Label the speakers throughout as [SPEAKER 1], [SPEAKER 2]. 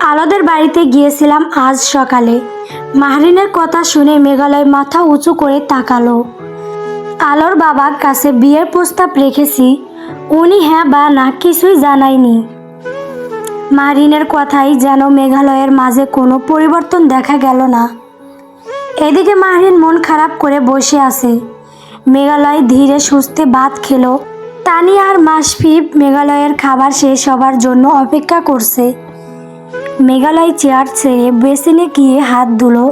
[SPEAKER 1] আলোদের বাড়িতে গিয়েছিলাম আজ সকালে। মাহরিনের কথা শুনে মেঘালয় মাথা উঁচু করে তাকালো। আলোর বাবার কাছে বিয়ের প্রস্তাব রেখেছি, উনি হ্যাঁ বা না কিছুই জানায়নি। মাহরিনের কথাই যেন মেঘালয়ের মাঝে কোনো পরিবর্তন দেখা গেল না। এদিকে মাহরিন মন খারাপ করে বসে আছে। মেঘালয় ধীরে সুস্থে ভাত খেলো। তানিয়া আর মাসফি মেঘালয়ের খাবার শেষ হবার জন্য অপেক্ষা করছে। মেঘালয় চেয়ার ছেড়ে বেসিনে গিয়ে হাত ধুলো।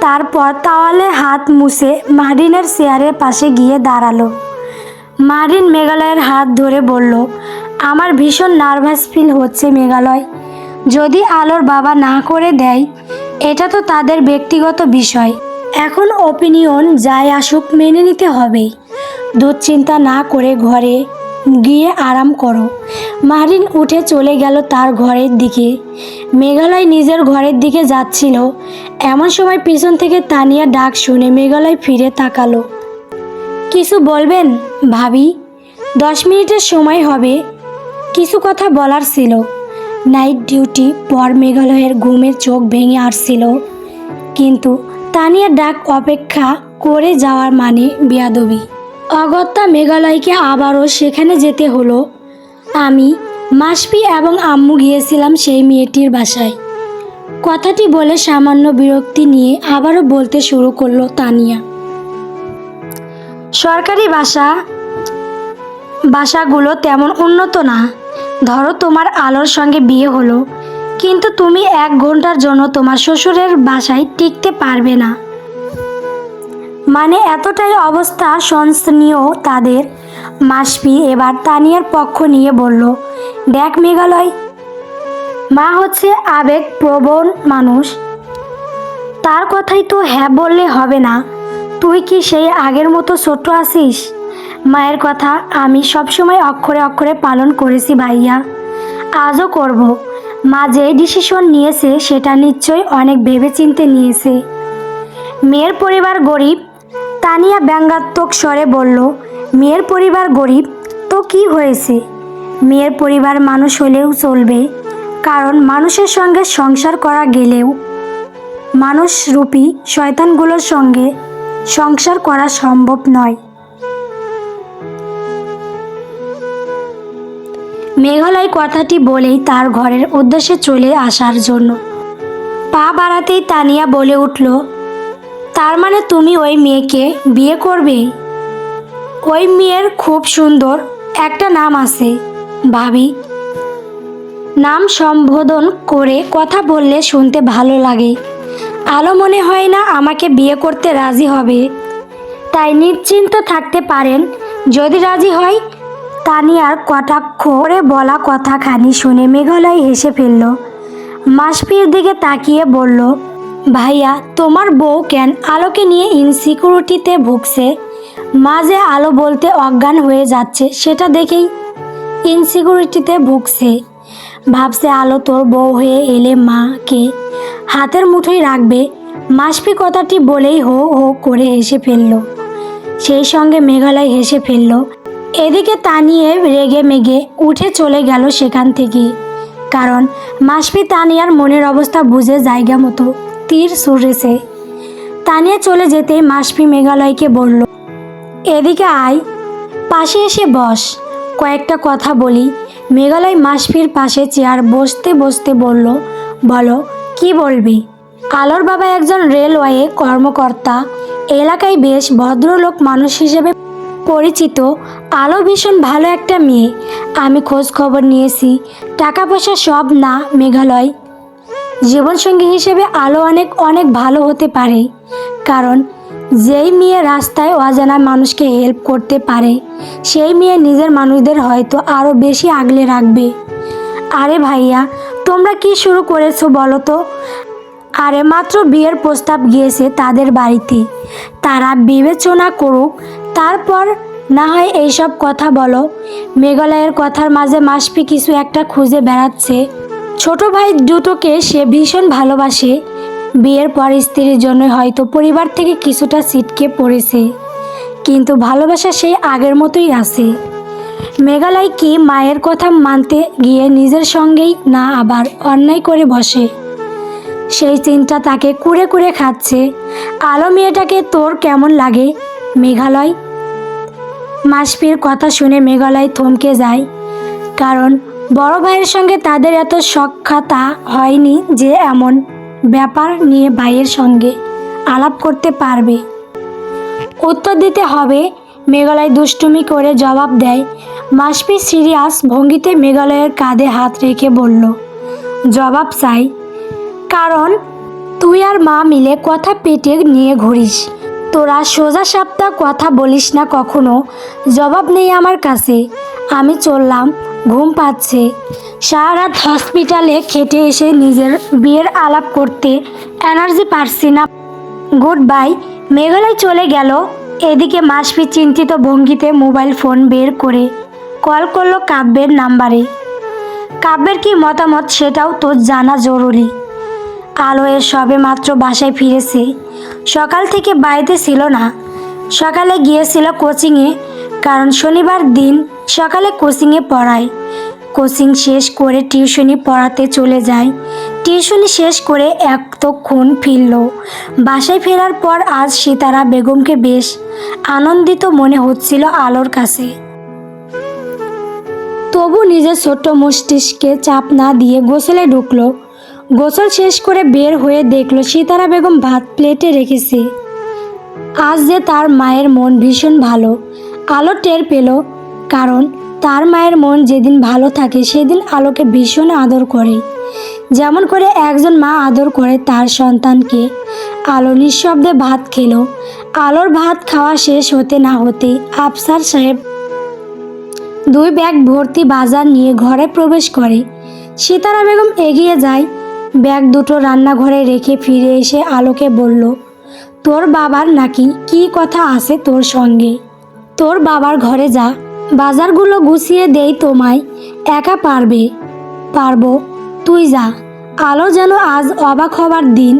[SPEAKER 1] তারপর তাওয়ালে হাত মুছে মাহরিনের চেয়ারের পাশে গিয়ে দাঁড়াল। মাহরিন মেঘালয়ের হাত ধরে বলল, আমার ভীষণ নার্ভাস ফিল হচ্ছে মেঘালয়। যদি আলোর বাবা না করে দেয়, এটা তো তাদের ব্যক্তিগত বিষয়। এখন ওপিনিয়ন যাই আসুক মেনে নিতে হবেই। দুশ্চিন্তা না করে ঘরে গিয়ে আরাম করো। মারিন উঠে চলে গেল তার ঘরের দিকে। মেঘালয় নিজের ঘরের দিকে যাচ্ছিল। এমন সময় পিছন থেকে তানিয়া ডাক শুনে মেঘালয় ফিরে তাকালো। কিছু বলবেন, ভাবি? দশ মিনিটের সময় হবে। কিছু কথা বলার ছিল। নাইট ডিউটি পর মেঘালয়ের ঘুমের চোখ ভেঙে আসছিল। কিন্তু তানিয়া ডাক অপেক্ষা করে যাওয়ার মানে বিয়াদবি। অগত্যা মেঘালয়কে আবারও সেখানে যেতে হলো। আমি, মাসপি এবং আম্মু গিয়েছিলাম সেই মেয়েটির বাসায়। কথাটি বলে সামান্য বিরক্তি নিয়ে আবারও বলতে শুরু করল তানিয়া। সরকারি বাসা, বাসাগুলো তেমন উন্নত না। ধরো তোমার আলোর সঙ্গে বিয়ে হলো, কিন্তু তুমি এক ঘণ্টার জন্য তোমার শ্বশুরের বাসায় টিকতে পারবে না। মানে এতটাই অবস্থা শোচনীয় তাদের। মাসপি এবার তানিয়ার পক্ষ নিয়ে বলল, দেখ মেঘালয়, মা হচ্ছে আবেগ প্রবণ মানুষ। তার কথাই তো হ্যাঁ বললে হবে না। তুই কি সেই আগের মতো ছোট্ট আছিস? মায়ের কথা আমি সবসময় অক্ষরে অক্ষরে পালন করেছি ভাইয়া। আজও করব। মা যে ডিসিশন নিয়েছে সেটা নিশ্চয়ই অনেক ভেবেচিন্তে নিয়েছে। মেয়ের পরিবার গরিব তানিয়া ব্যঙ্গাত্মক স্বরে বলল, মেয়ের পরিবার গরিব, তো কি হয়েছে? মেয়ের পরিবার মানুষ হলেও চলবে, কারণ মানুষের সঙ্গে সংসার করা গেলেও মানুষরূপী শয়তানগুলোর সঙ্গে সংসার করা সম্ভব নয়। মেঘালয় কথাটি বলেই তার ঘরের উদ্দেশ্যে চলে আসার জন্য। পা বাড়াতেই তানিয়া বলে উঠল তার মানে তুমি ওই মেয়েকে বিয়ে করবে? ওই মেয়ের খুব সুন্দর একটা নাম আছে, ভাবি। নাম সম্বোধন করে কথা বললে শুনতে ভালো লাগে। আলো মনে হয় না আমাকে বিয়ে করতে রাজি হবে। তাই নিশ্চিন্ত থাকতে পারেন, যদি রাজি হয়, তানিয়ার কটাক্ষ করে বলা কথাখানি শুনে মেঘালয় হেসে ফেলল। মাসপির দিকে তাকিয়ে বলল ভাইয়া, তোমার বউ কেন আলোকে নিয়ে ইনসিকিউরিটিতে ভুগছে? মাঝে আলো বলতে অজ্ঞান হয়ে যাচ্ছে, সেটা দেখেই ইনসিকিউরিটিতে ভুগছে। ভাবছে আলো তোর বউ হয়ে এলে মাকে হাতের মুঠোয় রাখবে। মাসপি কথাটি বলেই হো হো করে হেসে ফেলল। সেই সঙ্গে মেঘালয় হেসে ফেলল। এদিকে তানিয়ে রেগে মেগে উঠে চলে গেল সেখান থেকে। কারণ মাসপি তানিয়ার মনের অবস্থা বুঝে জায়গা মতো তীর ছুড়েছে তানিয়া চলে যেতে মাসপি মেঘালয়কে বলল, এদিকে আয়, পাশে এসে বস। কয়েকটা কথা বলি। মেঘালয় মাসফির পাশে চেয়ার বসতে বসতে বলল, বলো, কি বলবি? কালোর বাবা একজন রেলওয়ে কর্মকর্তা, এলাকায় বেশ ভদ্রলোক মানুষ হিসেবে পরিচিত, আলো ভীষণ ভালো একটা মেয়ে। আমি খোঁজ খবর নিয়েছি। টাকা পয়সা সব না, মেঘালয়। জীবনসঙ্গী হিসেবে আলো অনেক অনেক ভালো হতে পারে। কারণ, যেই মেয়ে রাস্তায় অজানা মানুষকে হেল্প করতে পারে, সেই মেয়ে নিজের মানুষদের হয়তো আরও বেশি আগলে রাখবে। আরে ভাইয়া, তোমরা কি শুরু করেছ বলো তো? আরে মাত্র বিয়ের প্রস্তাব গিয়েছে তাদের বাড়িতে। তারা বিবেচনা করুক, তারপর না হয় এইসব কথা বলো। মেঘালয়ের কথার মাঝে মাসপি কিছু একটা খুঁজে বেড়াচ্ছে। ছোট ভাই দুটোকে সে ভীষণ ভালোবাসে। বিয়ের পর স্ত্রীর জন্য হয়তো পরিবার থেকে কিছুটা ছিটকে পড়েছে। কিন্তু ভালোবাসা সেই আগের মতোই আছে। মেঘালয় কি মায়ের কথা মানতে গিয়ে নিজের সঙ্গেই না আবার অন্যায় করে বসে? সেই চিন্তা তাকে কুড়ে কুড়ে খাচ্ছে। আলো মেয়েটাকে তোর কেমন লাগে, মেঘালয়? মাসফির কথা শুনে মেঘালয় থমকে যায়। কারণ বড় ভাইয়ের সঙ্গে তাদের এত সক্ষতা হয়নি যে এমন ব্যাপার নিয়ে ভাইয়ের সঙ্গে আলাপ করতে পারবে। উত্তর দিতে হবে, মেঘালয় দুষ্টুমি করে জবাব দেয়। মাসপি সিরিয়াস ভঙ্গিতে মেঘালয়ের কাঁধে হাত রেখে বলল, জবাব চাই। কারণ তুই আর মা মিলে কথা পেটে নিয়ে ঘুরিস। তোরা সোজা সাপ্তাহ কথা বলিস না কখনো। জবাব নেই আমার কাছে। আমি চললাম ঘুম পাচ্ছে। সারারাত হসপিটালে খেটে এসে নিজের বিয়ের আলাপ করতে এনার্জি পারছি না। গুড বাই মেঘালয় চলে গেল। এদিকে মাসফি চিন্তিত ভঙ্গিতে মোবাইল ফোন বের করে কল করল কাব্যের নাম্বারে। কাব্যের কি মতামত সেটাও তোর জানা জরুরি। আলো এর সবে মাত্র বাসায় ফিরেছে। সকাল থেকে বাড়িতে ছিল না। সকালে গিয়েছিল কোচিংয়ে। কারণ শনিবার দিন সকালে কোচিংয়ে পড়ায়। কোচিং শেষ করে টিউশনি পড়াতে চলে যায়। টিউশনি শেষ করে এতক্ষণ ফিরল। বাসায় ফেরার পর আজ সীতারা বেগমকে বেশ আনন্দিত মনে হচ্ছিল আলোর কাছে। তবু নিজের ছোট্ট মস্তিষ্কে চাপ না দিয়ে গোসলে ঢুকলো। গোসল শেষ করে বের হয়ে দেখল সীতারা বেগম ভাত প্লেটে রেখেছে। আজ যে তার মায়ের মন ভীষণ ভালো। আলো টের পেল, কারণ তার মায়ের মন যেদিন ভালো থাকে সেদিন আলোকে ভীষণ আদর করে। যেমন করে একজন মা আদর করে তার সন্তানকে, আলো নিঃশব্দে ভাত খেলো। আলোর ভাত খাওয়া শেষ হতে না হতেই আফসার সাহেব দুই ব্যাগ ভর্তি বাজার নিয়ে ঘরে প্রবেশ করে। সীতারা বেগম এগিয়ে যায়, ব্যাগ দুটো রান্নাঘরে রেখে ফিরে এসে আলোকে বলল, তোর বাবার নাকি কি কথা আছে তোর সঙ্গে? তোর বাবার ঘরে যা। বাজারগুলো গুছিয়ে দেই তোমায়। একা পারবে। পারব। তুই যা। আলো যেন আজ অবাক হবার দিন।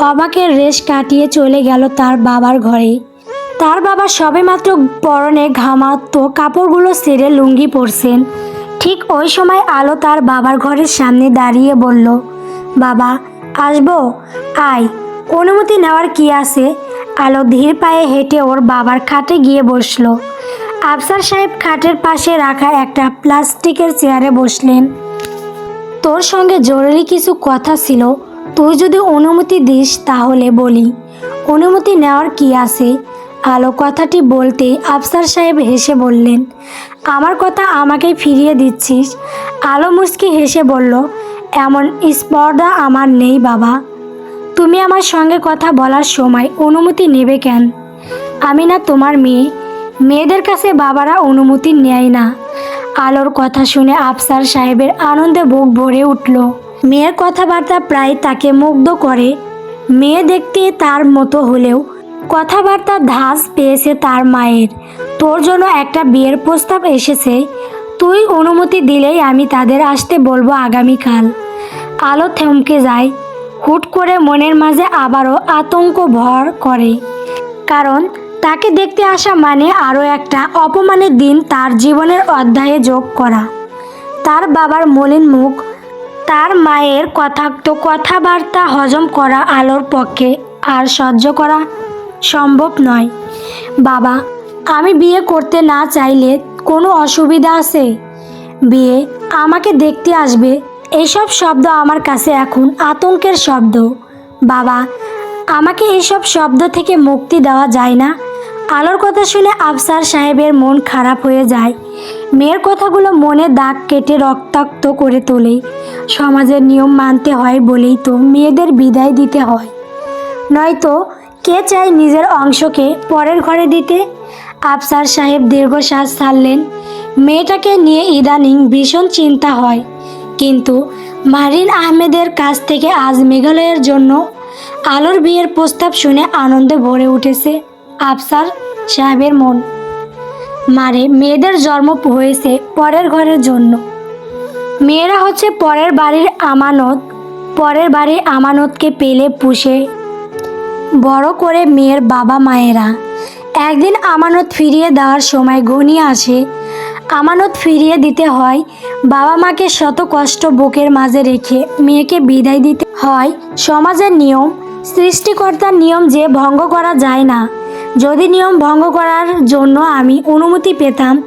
[SPEAKER 1] অবাকের রেশ কাটিয়ে চলে গেল তার বাবার ঘরে। তার বাবা সবেমাত্র পরনে ঘামাত্ম কাপড়গুলো সেরে লুঙ্গি পরছেন। ঠিক ওই সময় আলো তার বাবার ঘরের সামনে দাঁড়িয়ে বলল, বাবা, আসব? আয়। অনুমতি নেওয়ার কি আছে? আলো ধীর পায়ে হেঁটে ওর বাবার খাটে গিয়ে বসল। আফসার সাহেব খাটের পাশে রাখা একটা প্লাস্টিকের চেয়ারে বসলেন। তোর সঙ্গে জরুরি কিছু কথা ছিল। তুই যদি অনুমতি দিস তাহলে বলি। অনুমতি নেওয়ার কি আছে? আলো কথাটি বলতে আফসার সাহেব হেসে বললেন, আমার কথা আমাকে ফিরিয়ে দিচ্ছিস? আলো মুস্কি হেসে বলল, এমন স্পর্ধা আমার নেই বাবা। তুমি আমার সঙ্গে কথা বলার সময় অনুমতি নেবে কেন? আমি না তোমার মেয়ে। মেয়েদের কাছে বাবারা অনুমতি নেয় না। আলোর কথা শুনে আফসার সাহেবের আনন্দে বুক ভরে উঠল। মেয়ের কথাবার্তা প্রায় তাকে মুগ্ধ করে। মেয়ে দেখতে তার মতো হলেও কথাবার্তা ধাস পেয়েছে তার মায়ের। তোর জন্য একটা বিয়ের প্রস্তাব এসেছে। তুই অনুমতি দিলেই আমি তাদের আসতে বলব আগামীকাল। আলো থমকে যায়। হুট করে মনের মাঝে আবারও আতঙ্ক ভর করে। কারণ তাকে দেখতে আসা মানে আরও একটা অপমানের দিন তার জীবনের অধ্যায়ে যোগ করা। তার বাবার মলিন মুখ, তার মায়ের কথাক্ত কথাবার্তা হজম করা আলোর পক্ষে আর সহ্য করা সম্ভব নয়। বাবা, আমি বিয়ে করতে না চাইলে কোনো অসুবিধা আছে? বিয়ে আমাকে দেখতে আসবে এইসব শব্দ আমার কাছে এখন আতঙ্কের শব্দ। বাবা, আমাকে এইসব শব্দ থেকে মুক্তি দেওয়া যায় না। আলোর কথা শুনে আফসার সাহেবের মন খারাপ হয়ে যায়। মেয়ের কথাগুলো মনে দাগ কেটে রক্তাক্ত করে তোলে। সমাজের নিয়ম মানতে হয় বলেই তো মেয়েদের বিদায় দিতে হয়। নয়তো কে চায় নিজের অংশকে পরের ঘরে দিতে? আফসার সাহেব দীর্ঘশ্বাস ছাড়লেন। মেয়েটাকে নিয়ে ইদানিং ভীষণ চিন্তা হয়। কিন্তু মারিন আহমেদের কাছ থেকে আজ মেঘালয়ের জন্য আলোর বিয়ের প্রস্তাব শুনে আনন্দে ভরে উঠেছে আফসার সাহেবের মন। মারে, মেয়েদের জন্ম হয়েছে পরের ঘরের জন্য। মেয়েরা হচ্ছে পরের বাড়ির আমানত, পরের বাড়ির আমানতকে পেলে পুষে। বড় করে মেয়ের বাবা মায়েরা একদিন আমানত ফিরিয়ে দেওয়ার সময় ঘনিয়ে আসে আমানত ফিরিয়ে দিতে হয়। বাবা মাকে শত কষ্ট বুকের মাঝে রেখে মেয়েকে বিদায় দিতে হয়। সমাজের নিয়ম, সৃষ্টিকর্তার নিয়ম যে ভঙ্গ করা যায় না। যদি নিয়ম ভঙ্গ করার জন্য আমি অনুমতি পেতাম,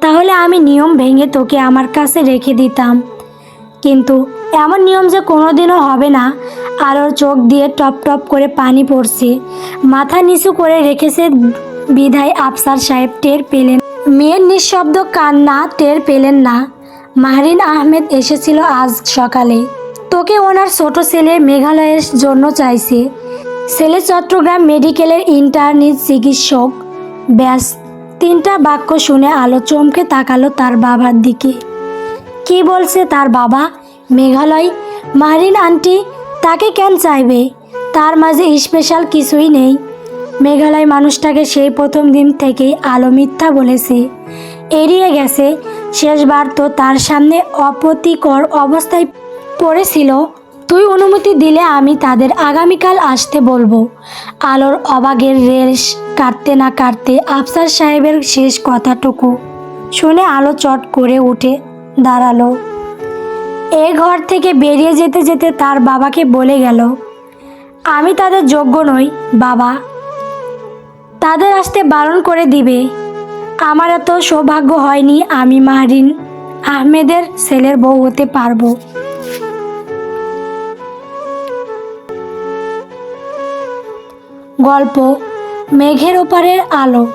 [SPEAKER 1] তাহলে আমি নিয়ম ভেঙে তোকে আমার কাছে রেখে দিতাম। কিন্তু এমন নিয়ম যে কোনোদিনও হবে না। আলোর চোখ দিয়ে টপ টপ করে পানি পড়ছে। মাথা নিচু করে রেখেছে বিধায় আফসার সাহেব টের পেলেন। মেয়ের নিঃশব্দ কান্না টের পেলেন না। মাহরিন আহমেদ এসেছিল আজ সকালে। তোকে ওনার ছোট ছেলে মেঘালয়ের জন্য চাইছে। ছেলে চট্টগ্রাম মেডিকেলের ইন্টার্নি চিকিৎসক। ব্যাস, তিনটা বাক্য শুনে আলো চমকে তাকালো তার বাবার দিকে। কি বলছে তার বাবা? মেঘালয়? মাহরিন আন্টি, তাকে কেন চাইবে? তার মাঝে স্পেশাল কিছুই নেই। মেঘালয় মানুষটাকে সেই প্রথম দিন থেকেই আলো মিথ্যা বলেছে। এড়িয়ে গেছে, শেষবার তো তার সামনে অপ্রতিকর অবস্থায় পড়েছিল। তুই অনুমতি দিলে আমি তাদের আগামীকাল আসতে বলব। আলোর অবাগের রেশ কাটতে না কাটতে আফসার সাহেবের শেষ কথাটুকু শুনে আলো চট করে উঠে দাঁড়াল। এ ঘর থেকে বেরিয়ে যেতে যেতে তার বাবাকে বলে গেল, আমি তাদের যোগ্য নই, বাবা। তাদের আসতে বারণ করে দিবে। আমার এত সৌভাগ্য হয়নি আমি মাহরিন। আহমেদের ছেলের বউ হতে পারব। গল্প, মেঘের ওপারের আলো।